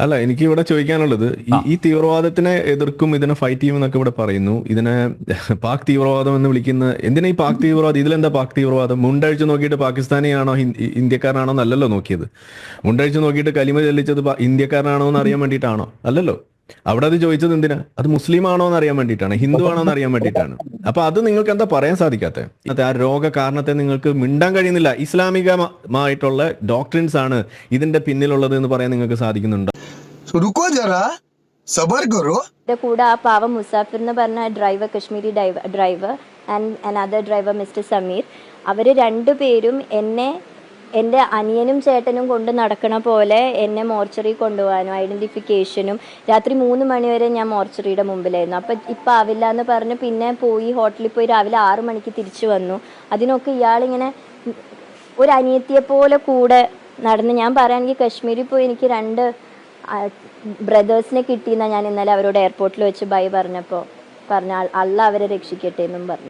അല്ല എനിക്ക് ഇവിടെ ചോദിക്കാനുള്ളത് ഈ- തീവ്രവാദത്തിനെ എതിർക്കും ഇതിനെ ഫൈറ്റ് ചെയ്യും എന്നൊക്കെ ഇവിടെ പറയുന്നു. ഇതിനെ പാക് തീവ്രവാദം എന്ന് വിളിക്കുന്ന എന്തിനാ ഈ പാക് തീവ്രവാദം? ഇതിലെന്താ പാക് തീവ്രവാദം? മുണ്ടഴിച്ചു നോക്കിയിട്ട് പാകിസ്ഥാനിയാണോ ഇന്ത്യക്കാരനാണോ എന്നല്ലല്ലോ നോക്കിയത്. മുണ്ടഴിച്ചു നോക്കിയിട്ട് കലിമ ചെല്ലിച്ചത് ഇന്ത്യക്കാരനാണോ എന്ന് അറിയാൻ വേണ്ടിയിട്ടാണോ? അല്ലല്ലോ. അവിടെ അത് ചോദിച്ചത് എന്തിനാ? അത് മുസ്ലിം ആണോ എന്ന് അറിയാൻ വേണ്ടിയിട്ടാണ് ഹിന്ദു ആണോ എന്ന് അറിയാൻ വേണ്ടിയിട്ടാണ്. അപ്പൊ അത് നിങ്ങൾക്ക് എന്താ പറയാൻ സാധിക്കാത്ത? ഇന്നത്തെ ആ രോഗ കാരണത്തെ നിങ്ങൾക്ക് മിണ്ടാൻ കഴിയുന്നില്ല. ഇസ്ലാമികമായിട്ടുള്ള ഡോക്ട്രിൻസ് ആണ് ഇതിന്റെ പിന്നിലുള്ളത് എന്ന് പറയാൻ നിങ്ങൾക്ക് സാധിക്കുന്നുണ്ടോ? रुको जरा सबर करो എൻ്റെ കൂടെ ആ പാവം മുസാഫിർ എന്ന് പറഞ്ഞ driver Kashmiri driver and another driver mister Sameer അവർ രണ്ടുപേരും എന്നെ എൻ്റെ അനിയനും ചേട്ടനും കൊണ്ട് നടക്കണ പോലെ എന്നെ മോർച്ചറി കൊണ്ടുപോകാനും ഐഡൻറ്റിഫിക്കേഷനും രാത്രി മൂന്ന് മണി വരെ ഞാൻ മോർച്ചറിയുടെ മുമ്പിലായിരുന്നു അപ്പം ഇപ്പം ആവില്ല എന്ന് പറഞ്ഞ് പിന്നെ പോയി ഹോട്ടലിൽ പോയി രാവിലെ ആറ് മണിക്ക് തിരിച്ചു വന്നു അതിനൊക്കെ ഇയാളിങ്ങനെ ഒരു അനിയത്തിയെ പോലെ കൂടെ നടന്ന് ഞാൻ പറയുകയാണെങ്കിൽ കശ്മീരിൽ പോയി എനിക്ക് രണ്ട് ബ്രദേഴ്സിനെ കിട്ടിയെന്നാണ് ഞാൻ ഇന്നലെ അവരോട് എയർപോർട്ടിൽ വെച്ച് ബൈ പറഞ്ഞപ്പോൾ പറഞ്ഞ അള്ള അവരെ രക്ഷിക്കട്ടെ എന്നും പറഞ്ഞു.